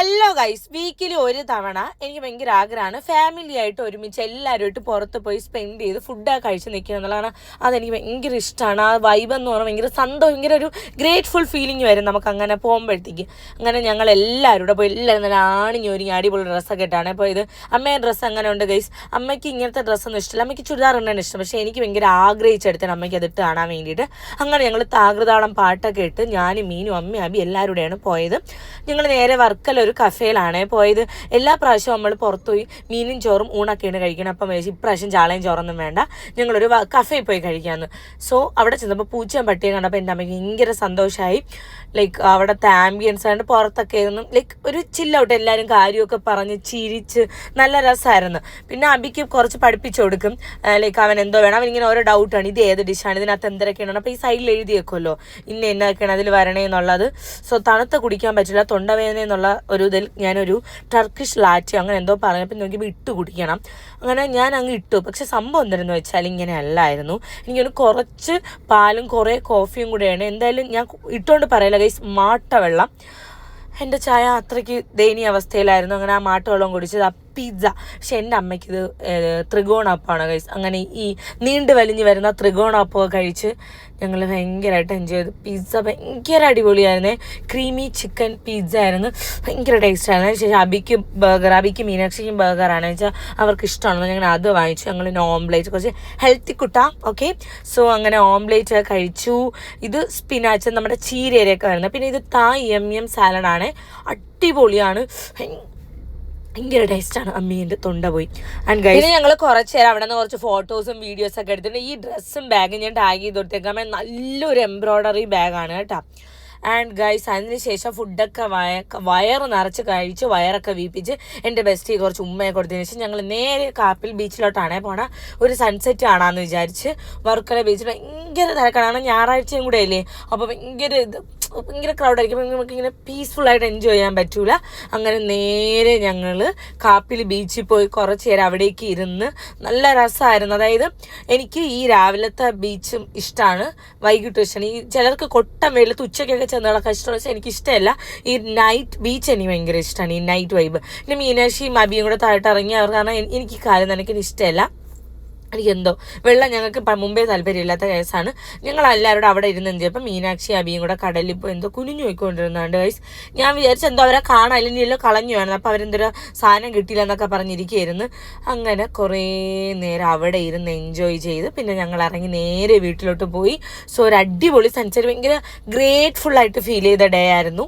Hello guys weekly ഒരു തവണ എനിക്ക് ഭയങ്കര ആഗ്രഹമാണ്. ഫാമിലി ആയിട്ട് ഒരുമിച്ച് എല്ലാവരുമായിട്ട് പുറത്ത് പോയി സ്പെൻഡ് ചെയ്ത് ഫുഡൊക്കെ കഴിച്ച് നിൽക്കുക എന്നുള്ളതാണ് അതെനിക്ക് ഭയങ്കര ഇഷ്ടമാണ്. ആ വൈബ് എന്ന് പറഞ്ഞാൽ ഭയങ്കര സന്തോഷം ഭയങ്കര ഒരു ഗ്രേറ്റ്ഫുൾ ഫീലിംഗ് വരും നമുക്ക് അങ്ങനെ പോകുമ്പോഴത്തേക്ക്. അങ്ങനെ ഞങ്ങൾ എല്ലാവരും കൂടെ പോയി എല്ലാവരും നല്ല ആണിഞ്ഞ് ഒരുങ്ങി അടിപൊളി ഡ്രസ്സൊക്കെ ഇട്ടാണ്. ഇത് അമ്മയുടെ ഡ്രസ്സ് അങ്ങനെ ഉണ്ട് ഗൈസ് അമ്മയ്ക്ക് ഇങ്ങനത്തെ ഡ്രസ്സൊന്നും ഇഷ്ടമില്ല. അമ്മയ്ക്ക് ചുരിദാർ ഇടാൻ ഇഷ്ടം. പക്ഷേ എനിക്ക് ഭയങ്കര ആഗ്രഹിച്ചെടുത്താണ് അമ്മയ്ക്ക് അതിട്ട് കാണാൻ വേണ്ടിയിട്ട്. അങ്ങനെ ഞങ്ങൾ താകൃതാളം പാട്ടൊക്കെ ഇട്ട് ഞാനും മീനും അമ്മയും അബി എല്ലാവരും കൂടെയാണ് പോയത്. ഞങ്ങൾ നേരെ വർക്കല ഒരു കഫേയിലാണ് പോയത്. എല്ലാ പ്രാവശ്യവും നമ്മൾ പുറത്തുപോയി മീനും ചോറും ഊണൊക്കെയാണ് കഴിക്കണം. അപ്പം മേശി ഇപ്രാവശ്യം ചാളയും ചോറൊന്നും വേണ്ട. ഞങ്ങളൊരു കഫേയിൽ പോയി കഴിക്കാമെന്ന് സോ അവിടെ ചെന്നപ്പോൾ പൂച്ചയും പട്ടിയും കണ്ടപ്പോൾ എന്റെ അമ്മയ്ക്ക് ഭയങ്കര സന്തോഷമായി ലൈക്ക് അവിടുത്തെ ആംബിയൻസ് ആണ് പുറത്തൊക്കെ ആയിരുന്നു ലൈക്ക് ഒരു ചില്ലൗട്ട് എല്ലാവരും കാര്യമൊക്കെ പറഞ്ഞ് ചിരിച്ച് നല്ല രസമായിരുന്നു. പിന്നെ അബിക്ക് കുറച്ച് പഠിപ്പിച്ചു കൊടുക്കും. ലൈക്ക് അവൻ എന്തോ വേണം. അവനിങ്ങനെ ഓരോ ഡൗട്ടാണ് ഇത് ഏത് ഡിഷാണ് ഇതിനകത്ത് എന്തൊക്കെയാണ് അപ്പോൾ ഈ സൈഡിൽ എഴുതി വെക്കുമല്ലോ ഇന്ന എന്നൊക്കെയാണ് അതിൽ വരണേ എന്നുള്ളത്. സോ തണുത്ത കുടിക്കാൻ പറ്റില്ല തൊണ്ടവേദന എന്നുള്ള ഒരു ഇതിൽ ഞാനൊരു ടർക്കിഷ് ലാറ്റി അങ്ങനെ എന്തോ പറഞ്ഞപ്പോൾ നോക്കിയപ്പോൾ ഇട്ട് കുടിക്കണം. അങ്ങനെ ഞാൻ അങ്ങ് ഇട്ടു. പക്ഷെ സംഭവം എന്തായിരുന്നു വെച്ചാൽ ഇങ്ങനെ അല്ലായിരുന്നു. എനിക്കൊരു കുറച്ച് പാലും കുറേ കോഫിയും കൂടെയാണ് എന്തായാലും ഞാൻ ഇട്ടുകൊണ്ട് പറയില്ല ഗൈസ് മാട്ട വെള്ളം എന്റെ ചായ അത്രയ്ക്ക് ദയനീയ അവസ്ഥയിലായിരുന്നു. അങ്ങനെ ആ മാട്ട വെള്ളം കുടിച്ചത്. പിസ്സ പക്ഷെ എന്റെ അമ്മയ്ക്ക് ഇത് ത്രികോണപ്പമാണ് കഴിച്ച് അങ്ങനെ ഈ നീണ്ടു വലിഞ്ഞ് വരുന്ന ത്രികോണപ്പമൊക്കെ കഴിച്ച് ഞങ്ങൾ ഭയങ്കരമായിട്ട് എൻജോയ് ചെയ്തു. പിസ്സ ഭയങ്കര അടിപൊളിയായിരുന്നേ. ക്രീമി ചിക്കൻ പിസ്സ ആയിരുന്നു. ഭയങ്കര ടേസ്റ്റ് ആയിരുന്നു. അതിന് ശേഷം അബിക്ക് ബർഗർ അബിക്ക് മീനാക്ഷിക്കും ബർഗറാണ് വെച്ചാൽ അവർക്ക് ഇഷ്ടമാണെന്ന് ഞങ്ങൾ അത് വാങ്ങിച്ചു. ഞങ്ങൾ ഓംലേറ്റ് കുറച്ച് ഹെൽത്തി കുട്ട ഓക്കെ സോ അങ്ങനെ ഓംലേറ്റ് കഴിച്ചു. ഇത് സ്പിനാച്ച് നമ്മുടെ ചീരയിലൊക്കെ വരുന്നത് പിന്നെ ഇത് തായ് എം എം സാലഡാണ് അടിപൊളിയാണ്. ഭയങ്കര ടേസ്റ്റ് ടേസ്റ്റാണ് അമ്മീന്റെ തൊണ്ട പോയി. ആൻഡ് ഗൈസ് ഞങ്ങൾ കുറച്ച് നേരം അവിടെ നിന്ന് കുറച്ച് ഫോട്ടോസും വീഡിയോസും ഒക്കെ എടുത്തിട്ട് ഈ ഡ്രസ്സും ബാഗും ഞാൻ ടാഗ് ചെയ്ത് കൊടുത്തേക്കാമേ. നല്ലൊരു എംബ്രോയ്ഡറി ബാഗാണ് കേട്ടോ. ആൻഡ് ഗൈസ് അതിന് ശേഷം ഫുഡൊക്കെ വയ വയറ് നിറച്ച് കഴിച്ച് വയറൊക്കെ വീപ്പിച്ച് എന്റെ ബെസ്റ്റ് കുറച്ച് ഉമ്മയെ കൊടുത്തതിന് ശേഷം ഞങ്ങൾ നേരെ കാപ്പിൽ ബീച്ചിലോട്ടാണ് പോണ. ഒരു സൺസെറ്റ് കാണാമെന്ന് വിചാരിച്ച് വർക്കല ബീച്ചിൽ ഭയങ്കര തിരക്കാണ്. ഞായറാഴ്ചയും കൂടെ അല്ലേ? അപ്പോൾ ഭയങ്കര ഇത് ഭയങ്കര ക്രൗഡായിരിക്കും നമുക്കിങ്ങനെ ആയിട്ട് എൻജോയ് ചെയ്യാൻ പറ്റൂല. അങ്ങനെ നേരെ ഞങ്ങൾ കാപ്പിൽ ബീച്ചിൽ പോയി കുറച്ച് നേരം അവിടേക്ക് ഇരുന്ന് നല്ല രസമായിരുന്നു അതായത് എനിക്ക് ഈ രാവിലത്തെ ബീച്ചും ഇഷ്ടമാണ് വൈകിട്ട് ഇഷ്ടമാണ് ഈ ചിലർക്ക് കൊട്ടം വെയിലത്ത് ഉച്ചയ്ക്കൊക്കെ ചെന്ന് നടക്കാൻ ഇഷ്ടമാണ് പക്ഷേ എനിക്ക് ഇഷ്ടമല്ല ഈ നൈറ്റ് ബീച്ച് എനിക്ക് ഭയങ്കര ഇഷ്ടമാണ് ഈ നൈറ്റ് വൈബ് പിന്നെ മീനാക്ഷിയും അബിയും കൂടെ താഴോട്ട് ഇറങ്ങി അവർ കാരണം എനിക്ക് കാര്യം ഇഷ്ടമല്ല. എനിക്ക് എന്തോ വെള്ളം ഞങ്ങൾക്ക് മുമ്പേ താല്പര്യമില്ലാത്ത കേസാണ്. ഞങ്ങൾ എല്ലാവരും അവിടെ ഇരുന്ന് എന്ത് ചെയ്യപ്പോൾ മീനാക്ഷി അബിയും കൂടെ കടലിൽ പോയി എന്തോ കുനിഞ്ഞു പോയിക്കൊണ്ടിരുന്നുണ്ട് ഗൈസ് ഞാൻ വിചാരിച്ചു എന്തോ അവരെ കാണാൻ ഇല്ലല്ലോ കളഞ്ഞു വേണം അപ്പോൾ അവരെന്തൊരു സാധനം കിട്ടിയില്ല എന്നൊക്കെ പറഞ്ഞിരിക്കുകയായിരുന്നു. അങ്ങനെ കുറേ നേരം അവിടെ ഇരുന്ന് എൻജോയ് ചെയ്ത് പിന്നെ ഞങ്ങൾ ഇറങ്ങി നേരെ വീട്ടിലോട്ട് പോയി. സോ ഒരു അടിപൊളി സൺസെറ്റ് ഭയങ്കര ഗ്രേറ്റ്ഫുൾ ആയിട്ട് ഫീൽ ചെയ്ത ഡേ ആയിരുന്നു.